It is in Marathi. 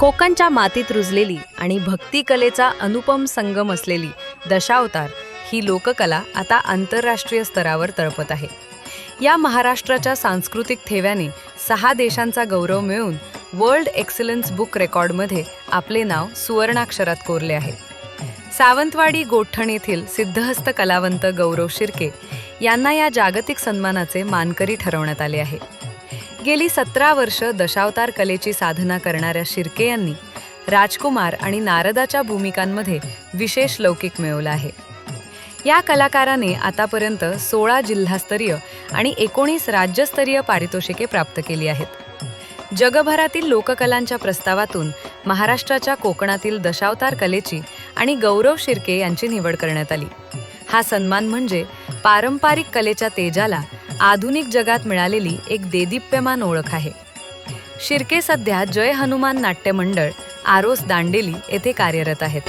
कोकणच्या मातीत रुजलेली आणि भक्तिकलेचा अनुपम संगम असलेली दशावतार ही लोककला आता आंतरराष्ट्रीय स्तरावर तळपत आहे. या महाराष्ट्राच्या सांस्कृतिक ठेव्याने सहा देशांचा गौरव मिळवून वर्ल्ड एक्सलन्स बुक रेकॉर्डमध्ये आपले नाव सुवर्णाक्षरात कोरले आहे. सावंतवाडी गोठण येथील सिद्धहस्त कलावंत गौरव शिर्के यांना या जागतिक सन्मानाचे मानकरी ठरवण्यात आले आहे. गेली सतरा वर्ष दशावतार कलेची साधना करणाऱ्या शिर्के यांनी राजकुमार आणि नारदाच्या भूमिकांमध्ये विशेष लौकिक मिळवला आहे. या कलाकाराने आतापर्यंत सोळा जिल्हास्तरीय आणि एकोणीस राज्यस्तरीय पारितोषिके प्राप्त केली आहेत. जगभरातील लोककलांच्या प्रस्तावातून महाराष्ट्राच्या कोकणातील दशावतार कलेची आणि गौरव शिर्के यांची निवड करण्यात आली. हा सन्मान म्हणजे पारंपरिक कलेच्या तेजाला आधुनिक जगात मिळालेली एक देदीप्यमान ओळख आहे. शिर्के सध्या जय हनुमान नाट्य मंडळ आरोस दांडेली येथे कार्यरत आहेत.